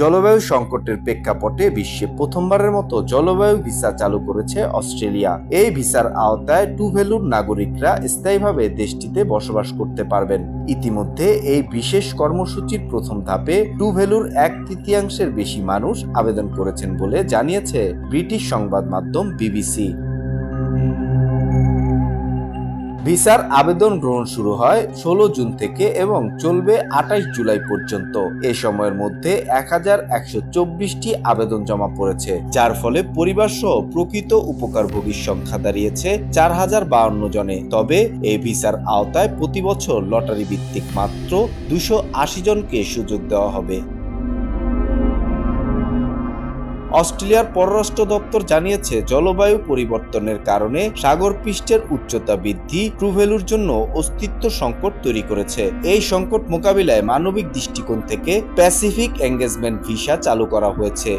জলবায়ু সংকটের প্রেক্ষাপটে বিশ্বে প্রথমবারের মতো জলবায়ু ভিসা চালু করেছে অস্ট্রেলিয়া। এই ভিসার আওতায় টুভেলুর নাগরিকরা স্থায়ীভাবে দেশটিতে বসবাস করতে পারবেন। ইতিমধ্যে এই বিশেষ কর্মসূচির প্রথম ধাপে টুভেলুর এক তৃতীয়াংশের বেশি মানুষ আবেদন করেছেন বলে জানিয়েছে ব্রিটিশ সংবাদ মাধ্যম বিবিসি। ভিসার আবেদন গ্রহণ শুরু হয় ষোলো জুন থেকে এবং চলবে আঠাশ জুলাই পর্যন্ত। এ সময়ের মধ্যে এক হাজার একশো চব্বিশটি আবেদন জমা পড়েছে, যার ফলে পরিবার সহ প্রকৃত উপকারভোগীর সংখ্যা দাঁড়িয়েছে চার হাজার বাউন্ন জনে। তবে এই ভিসার আওতায় প্রতি বছর লটারি ভিত্তিক মাত্র দুশো আশি জনকে সুযোগ দেওয়া হবে। অস্ট্রেলিয়ার পররাষ্ট্র দপ্তর জানিয়েছে, জলবায়ু পরিবর্তনের কারণে সাগর পৃষ্ঠের উচ্চতা বৃদ্ধি ট্রুভেলুর জন্য অস্তিত্ব সংকট তৈরি করেছে। এই সংকট মোকাবিলায় মানবিক দৃষ্টিকোণ থেকে প্যাসিফিক এঙ্গেজমেন্ট ভিসা চালু করা হয়েছে।